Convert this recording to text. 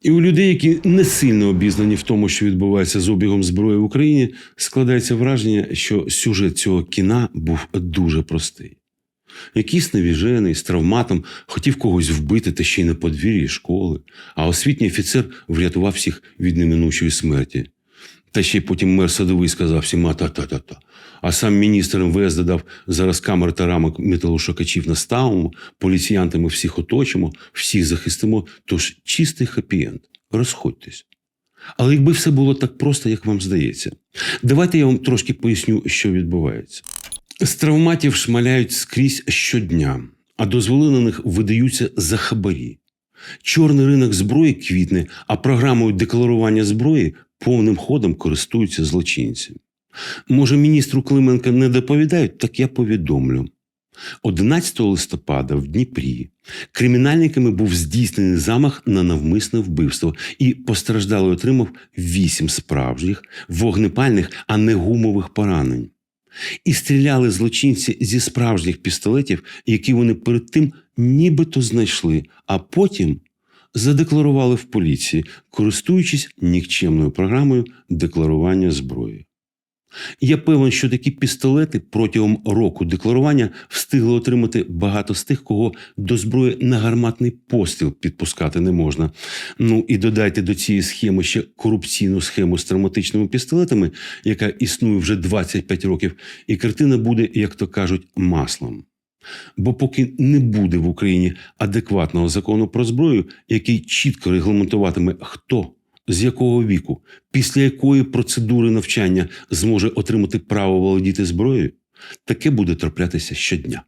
І у людей, які не сильно обізнані в тому, що відбувається з обігом зброї в Україні, складається враження, що сюжет цього кіна був дуже простий. Якийсь невіжений з травматом хотів когось вбити та ще й на подвір'ї школи, а освітній офіцер врятував всіх від неминучої смерті. Та ще й потім мер садовий сказав всім та-та-та-та. А сам міністр МВС додав зараз камер та рамок металошукачів наставимо, поліціянтами всіх оточимо, всіх захистимо. Тож чистий хеппі-енд. Розходьтесь. Але якби все було так просто, як вам здається, давайте я вам трошки поясню, що відбувається. З травматів шмаляють скрізь щодня, а дозволи на них видаються за хабарі. Чорний ринок зброї квітне, а програмою декларування зброї повним ходом користуються злочинці. Може, міністру Клименка не доповідають, так я повідомлю. 11 листопада в Дніпрі кримінальниками був здійснений замах на навмисне вбивство, і постраждалий отримав вісім справжніх вогнепальних, а не гумових поранень. І стріляли злочинці зі справжніх пістолетів, які вони перед тим нібито знайшли, а потім задекларували в поліції, користуючись нікчемною програмою декларування зброї. Я певен, що такі пістолети протягом року декларування встигли отримати багато з тих, кого до зброї на гарматний постріл підпускати не можна. Ну і додайте до цієї схеми ще корупційну схему з травматичними пістолетами, яка існує вже 25 років, і картина буде, як то кажуть, маслом. Бо поки не буде в Україні адекватного закону про зброю, який чітко регламентуватиме, хто з якого віку, після якої процедури навчання зможе отримати право володіти зброєю, таке буде траплятися щодня.